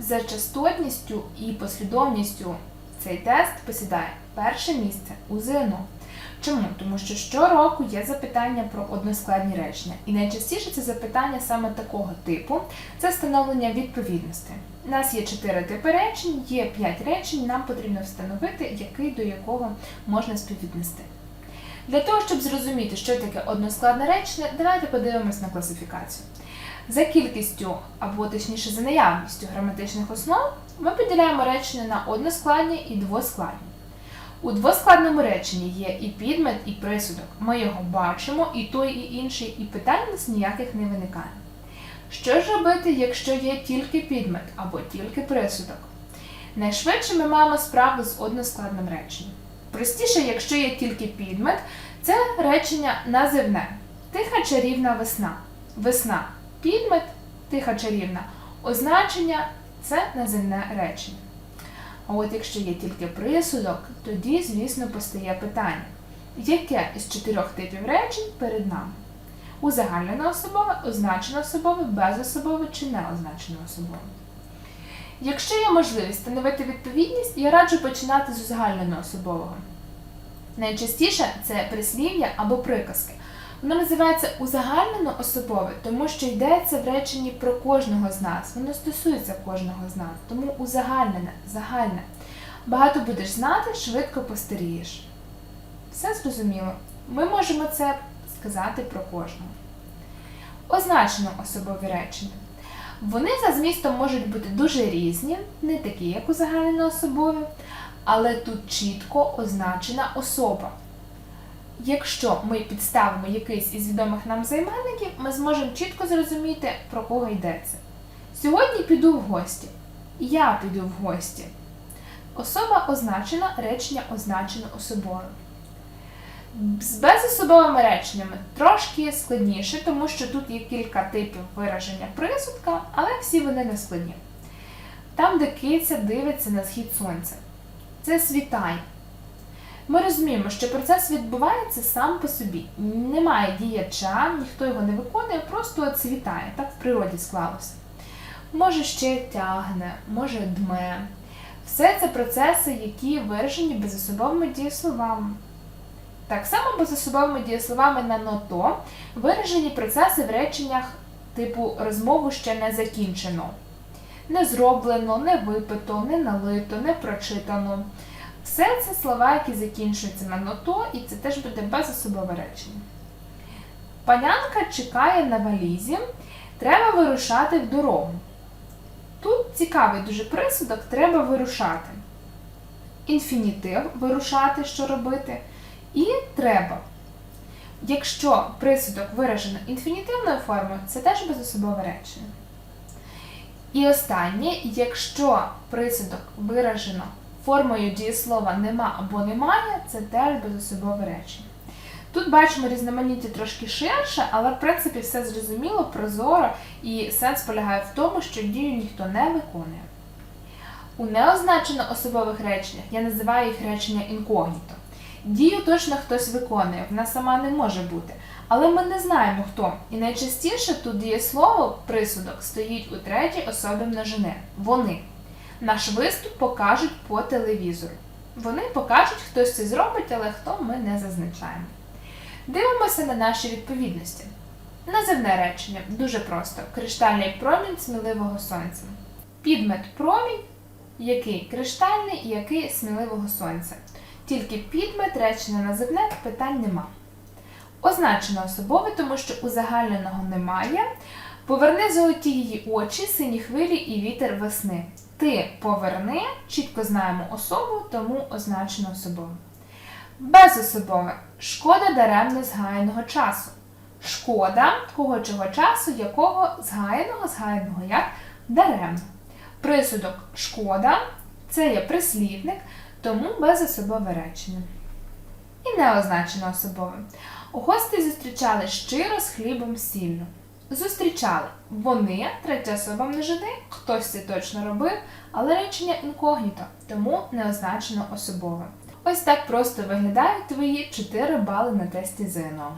За частотністю і послідовністю цей тест посідає перше місце у ЗНО. Чому? Тому що щороку є запитання про односкладні речення. І найчастіше це запитання саме такого типу це встановлення відповідності. У нас є чотири типи речень, є п'ять речень, нам потрібно встановити, який до якого можна співвіднести. Для того, щоб зрозуміти, що таке односкладне речення, давайте подивимось на класифікацію. За кількістю, або точніше за наявністю граматичних основ, ми поділяємо речення на односкладні і двоскладні. У двоскладному реченні є і підмет, і присудок. Ми його бачимо, і той, і інший, і питань у нас ніяких не виникає. Що ж робити, якщо є тільки підмет або тільки присудок? Найшвидше ми маємо справу з односкладним реченням. Простіше, якщо є тільки підмет, це речення називне. Тиха чарівна весна. Весна підмет, тиха чарівна. Означення це називне речення. А от якщо є тільки присудок, тоді, звісно, постає питання, яке із чотирьох типів речень перед нами? Узагальнене особове, означене особове, безособове чи неозначене особове. Якщо є можливість встановити відповідність, я раджу починати з узагальненого особового. Найчастіше це прислів'я або приказки. Воно називається узагальнено особове, тому що йдеться в реченні про кожного з нас. Воно стосується кожного з нас, тому узагальнене, загальне. Багато будеш знати, швидко постарієш. Все зрозуміло. Ми можемо це сказати про кожного. Означено особові речення. Вони за змістом можуть бути дуже різні, не такі, як узагальнено особові, але тут чітко означена особа. Якщо ми підставимо якийсь із відомих нам займенників, ми зможемо чітко зрозуміти, про кого йдеться. Сьогодні піду в гості. Я піду в гості. Особа означена, речення означено особою. З безособовими реченнями трошки складніше, тому що тут є кілька типів вираження присудка, але всі вони не складні. Там, де киця дивиться на схід сонця. Це світає. Ми розуміємо, що процес відбувається сам по собі. Немає діяча, ніхто його не виконує, просто цвітає. Так в природі склалося. Може ще тягне, може дме. Все це процеси, які виражені безособовими дієсловами. Так само безособовими дієсловами на ното виражені процеси в реченнях типу розмову ще не закінчено. Не зроблено, не випито, не налито, не прочитано. Все це слова, які закінчуються на ното, і це теж буде безособове речення. Панянка чекає на валізі, треба вирушати в дорогу. Тут цікавий дуже присудок, треба вирушати. Інфінітив вирушати, що робити, і треба. Якщо присудок виражено інфінітивною формою, це теж безособове речення. І останнє, якщо присудок виражено формою дієслова нема або немає, це теж безособове речення. Тут бачимо різноманіття трошки ширше, але в принципі все зрозуміло, прозоро, і сенс полягає в тому, що дію ніхто не виконує. У неозначено особових реченнях я називаю їх речення інкогніто. Дію точно хтось виконує, вона сама не може бути. Але ми не знаємо хто. І найчастіше тут дієслово присудок стоїть у третій особі множини. Вони. Наш виступ покажуть по телевізору. Вони покажуть, хтось це зробить, але хто ми не зазначаємо. Дивимося на наші відповідності. Називне речення дуже просто: криштальний промінь сміливого сонця. Підмет промінь, який криштальний який сміливого сонця. Тільки підмет речення називне питань нема. Означено особове, тому що узагальненого немає. Поверни золоті її очі, сині хвилі і вітер весни. Ти поверни, чітко знаємо особу, тому означено особове. Безособове. Шкода даремно згаяного часу. Шкода кого чого часу, якого згаяного, згаяного як даремно. Присудок шкода це є прислівник, тому безособове речення. І неозначено особове. У Гості зустрічали щиро з хлібом сіллю. Зустрічали вони, третя особа множини, хтось це точно робив, але речення інкогніто, тому не означено особове. Ось так просто виглядають твої 4 бали на тесті ЗНО.